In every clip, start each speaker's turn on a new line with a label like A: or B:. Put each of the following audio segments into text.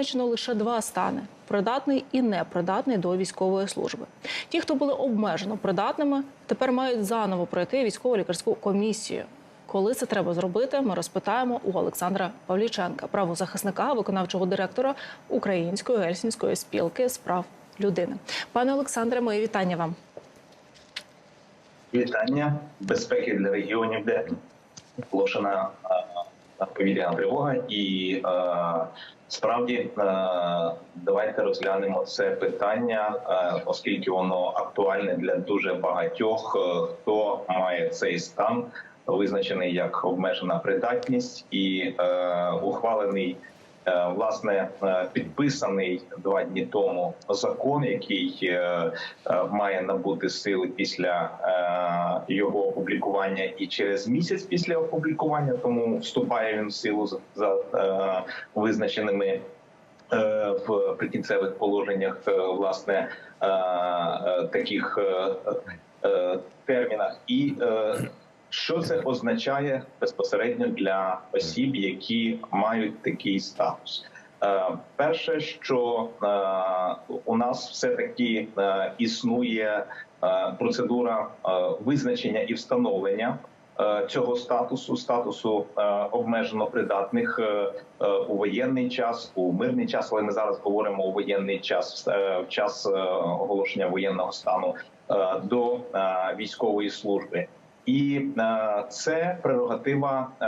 A: Визначено лише два стани: придатний і непридатний до військової служби. Ті, хто були обмежено придатними, тепер мають заново пройти військово-лікарську комісію. Коли це треба зробити, ми розпитаємо у Олександра Павліченка, правозахисника, виконавчого директора Української гельсінської спілки з прав людини. Пане Олександре, мої вітання вам.
B: Вітання безпеки для регіонів, де оголошена повітряна тривога, і е, справді е, давайте розглянемо це питання, е, оскільки воно актуальне для дуже багатьох, е, хто має цей стан, визначений як обмежена придатність і е, ухвалений. Е, Власне, е, підписаний два дні тому закон, який е, має набути сили після його опублікування і через місяць після опублікування, тому вступає він в силу за, визначеними в прикінцевих положеннях власне таких термінах. І що це означає безпосередньо для осіб, які мають такий статус? Е, Перше, що е, у нас все таки існує е, процедура е, визначення і встановлення цього статусу, статусу обмежено придатних у воєнний час, у мирний час, але ми зараз говоримо у воєнний час, в час оголошення воєнного стану до військової служби. І е, це прерогатива е,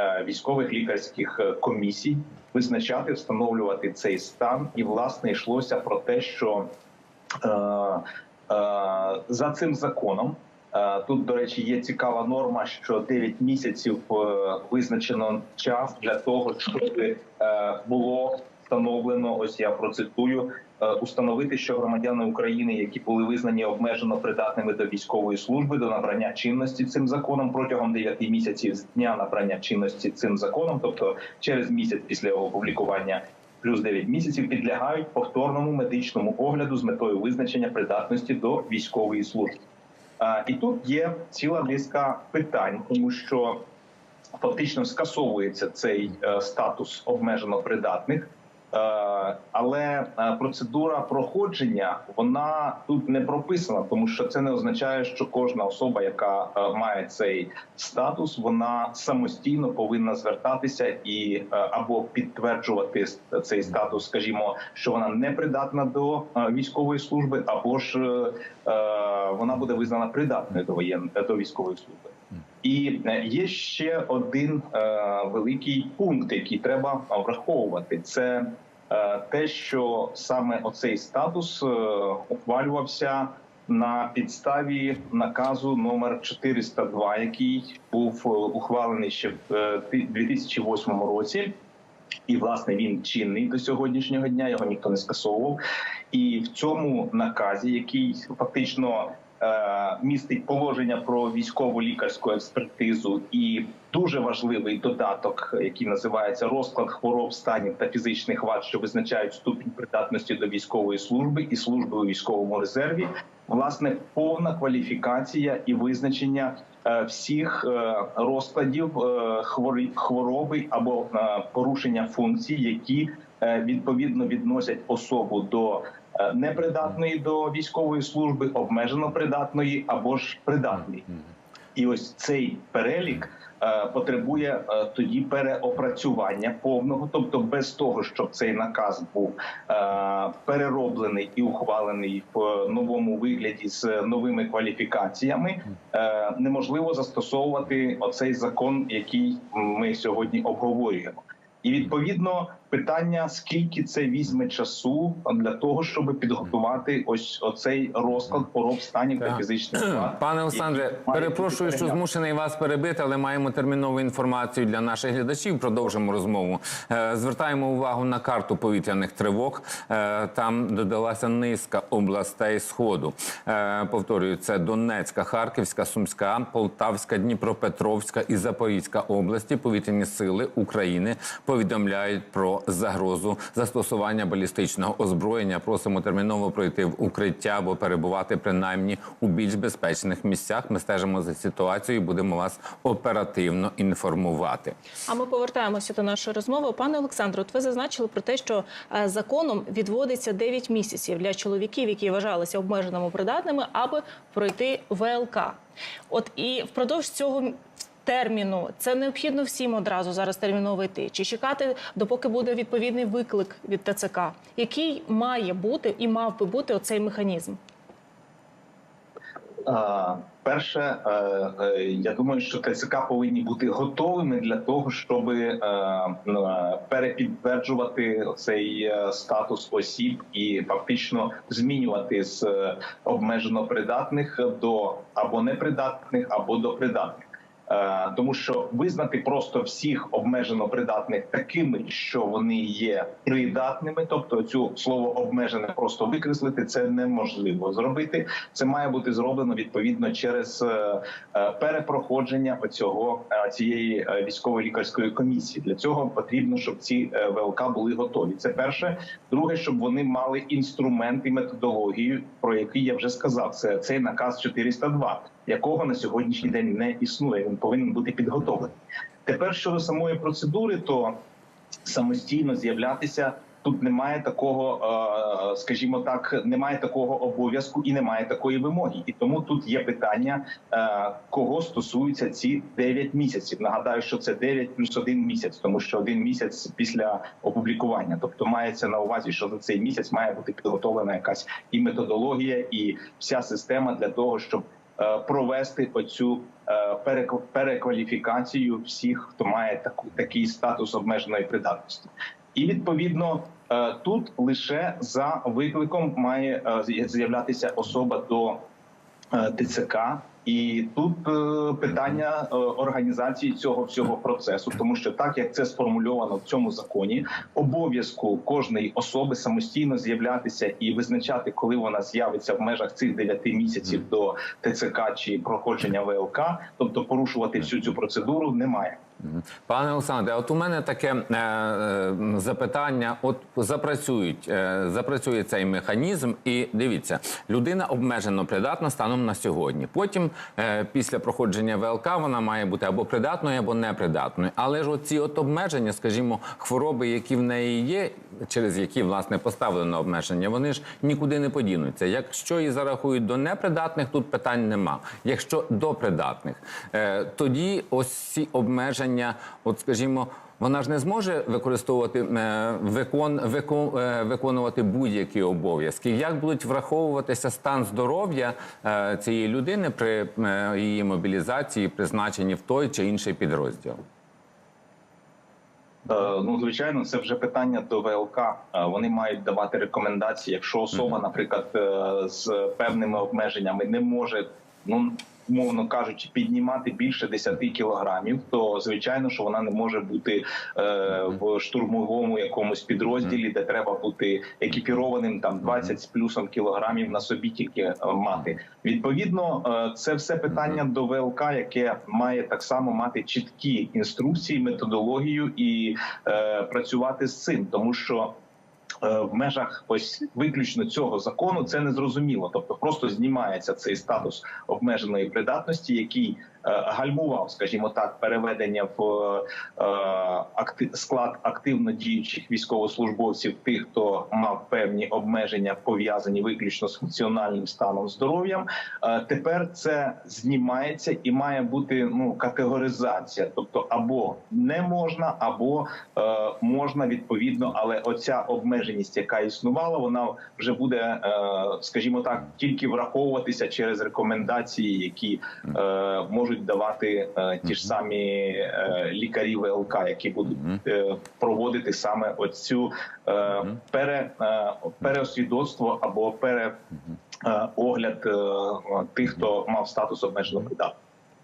B: е, військових лікарських комісій визначати, встановлювати цей стан. І власне йшлося про те, що за цим законом. Тут, до речі, є цікава норма, що 9 місяців визначено час для того, щоб було встановлено. Ось я процитую установити, що громадяни України, які були визнані обмежено придатними до військової служби, до набрання чинності цим законом протягом 9 місяців з дня набрання чинності цим законом, тобто через місяць після його опублікування. Плюс 9 місяців підлягають повторному медичному огляду з метою визначення придатності до військової служби. І тут є ціла низка питань, тому що фактично скасовується цей е, статус обмежено придатних. Е, Але е, процедура проходження вона тут не прописана, тому що це не означає, що кожна особа, яка е, має цей статус, вона самостійно повинна звертатися і або підтверджувати цей статус, скажімо, що вона не придатна до військової служби, або ж вона буде визнана придатною до воєн до військової служби. І е, є ще один е, великий пункт, який треба враховувати. Це е, те, що саме оцей статус ухвалювався на підставі наказу номер 402, який був ухвалений ще в е, ти- 2008 році. І власне він чинний до сьогоднішнього дня. Його ніхто не скасовував. І в цьому наказі, який фактично містить положення про військову лікарську експертизу, і дуже важливий додаток, який називається розклад хвороб, станів та фізичних вад, що визначають ступінь придатності до військової служби і служби у військовому резерві. Власне, повна кваліфікація і визначення е, всіх е, розкладів е, хвороби або е, порушення функцій, які е, відповідно відносять особу до е, непридатної до військової служби, обмежено придатної або ж придатної. І ось цей перелік е, потребує е, тоді переопрацювання повного, тобто без того, щоб цей наказ був е, перероблений і ухвалений в е, новому вигляді з новими кваліфікаціями, е, неможливо застосовувати оцей закон, який ми сьогодні обговорюємо. І відповідно питання: скільки це візьме часу для того, щоб підготувати ось оцей розклад хвороб станів та фізичних вад,
C: Пане Олександре, перепрошую, що змушений вас перебити, але маємо термінову інформацію для наших глядачів. Продовжимо розмову. Е, Звертаємо увагу на карту повітряних тривог. Е, Там додалася низка областей сходу. Е, Повторюю, це Донецька, Харківська, Сумська, Полтавська, Дніпропетровська і Запорізька області. Повітряні сили України повідомляють про загрозу застосування балістичного озброєння. Просимо терміново пройти в укриття або перебувати принаймні у більш безпечних місцях. Ми стежимо за ситуацією, і будемо вас оперативно інформувати.
A: А ми повертаємося до нашої розмови. Пане Олександре, от ви зазначили про те, що е, законом відводиться 9 місяців для чоловіків, які вважалися обмеженими придатними, аби пройти ВЛК. От і впродовж цього терміну це необхідно всім одразу зараз терміново йти, чи чекати, допоки буде відповідний виклик від ТЦК, який має бути і мав би бути оцей механізм.
B: Е, Перше, е, е, я думаю, що ТЦК повинні бути готовими для того, щоб е, е, перепідтверджувати цей статус осіб і фактично змінювати з обмежено придатних до або непридатних, або до придатних. Е, Тому що визнати просто всіх обмежено придатних такими, що вони є придатними, тобто цю слово обмежене просто викреслити, це неможливо зробити. Це має бути зроблено відповідно через е, е, перепроходження оцього цієї військово-лікарської комісії. Для цього потрібно, щоб ці ВЛК були готові. Це перше. Друге, щоб вони мали інструмент і методологію, про який я вже сказав. Це цей наказ 402, якого на сьогоднішній день не існує. Повинен бути підготовлений. Тепер щодо самої процедури, то самостійно з'являтися. Тут немає такого, е, скажімо так, немає такого обов'язку і немає такої вимоги. І тому тут є питання, е, кого стосуються ці 9 місяців. Нагадаю, що це 9 плюс 1 місяць, тому що один місяць після опублікування. Тобто мається на увазі, що за цей місяць має бути підготовлена якась і методологія, і вся система для того, щоб провести оцю е, перекваліфікацію всіх, хто має таку такий статус обмеженої придатності. І відповідно е, тут лише за викликом має е, з'являтися особа до е, ТЦК. І тут е, питання е, організації цього всього процесу, тому що так як це сформульовано в цьому законі, обов'язку кожної особи самостійно з'являтися і визначати, коли вона з'явиться в межах цих 9 місяців до ТЦК чи проходження ВЛК, тобто порушувати всю цю процедуру, немає.
C: Пане Олександре, от у мене таке е, е, запитання: от запрацюють, е, запрацює цей механізм, і дивіться, людина обмежено придатна станом на сьогодні. Потім, е, після проходження ВЛК, вона має бути або придатною, або непридатною. Але ж оці от обмеження, скажімо, хвороби, які в неї є, через які власне поставлено обмеження, вони ж нікуди не подінуться. Якщо її зарахують до непридатних, тут питань нема. Якщо до придатних, е, тоді ось ці обмеження, от скажімо. Вона ж не зможе використовувати е, викон, викон, е, виконувати будь-які обов'язки. Як будуть враховуватися стан здоров'я е, цієї людини при її мобілізації, призначенні в той чи інший підрозділ?
B: Ну, звичайно, це вже питання до ВЛК. Вони мають давати рекомендації. Якщо особа, наприклад, з певними обмеженнями не може, ну умовно кажучи, піднімати більше 10 кілограмів, то звичайно, що вона не може бути е, в штурмовому якомусь підрозділі, де треба бути екіпірованим там 20 з плюсом кілограмів на собі тільки е, мати. Відповідно, е, це все питання до ВЛК, яке має так само мати чіткі інструкції, методологію і е, працювати з цим, тому що. Е, В межах ось виключно цього закону це не зрозуміло, тобто просто знімається цей статус обмеженої придатності, який гальмував, скажімо так, переведення в е, склад активно діючих військовослужбовців, тих, хто мав певні обмеження пов'язані виключно з функціональним станом здоров'ям. Е, Тепер це знімається і має бути ну категоризація, тобто або не можна, або е, можна відповідно, але оця обмеженість, яка існувала, вона вже буде, е, скажімо так, тільки враховуватися через рекомендації, які е, можуть давати е, ті ж самі е, лікарі ВЛК, які будуть е, проводити саме оцю е, пере, е, переосвідоцтво або пере е, огляд е, тих, хто мав статус обмежено придатного.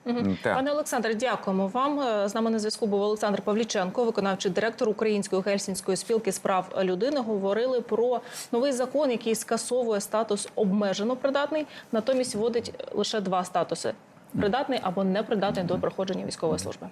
A: Мгм.
C: Так.
A: Пане Олександре, дякуємо вам. Е, З нами на зв'язку був Олександр Павліченко, виконавчий директор Української гельсінської спілки з прав людини. Говорили про новий закон, який скасовує статус обмежено придатний, натомість вводить лише два статуси: придатний або непридатний до проходження військової служби.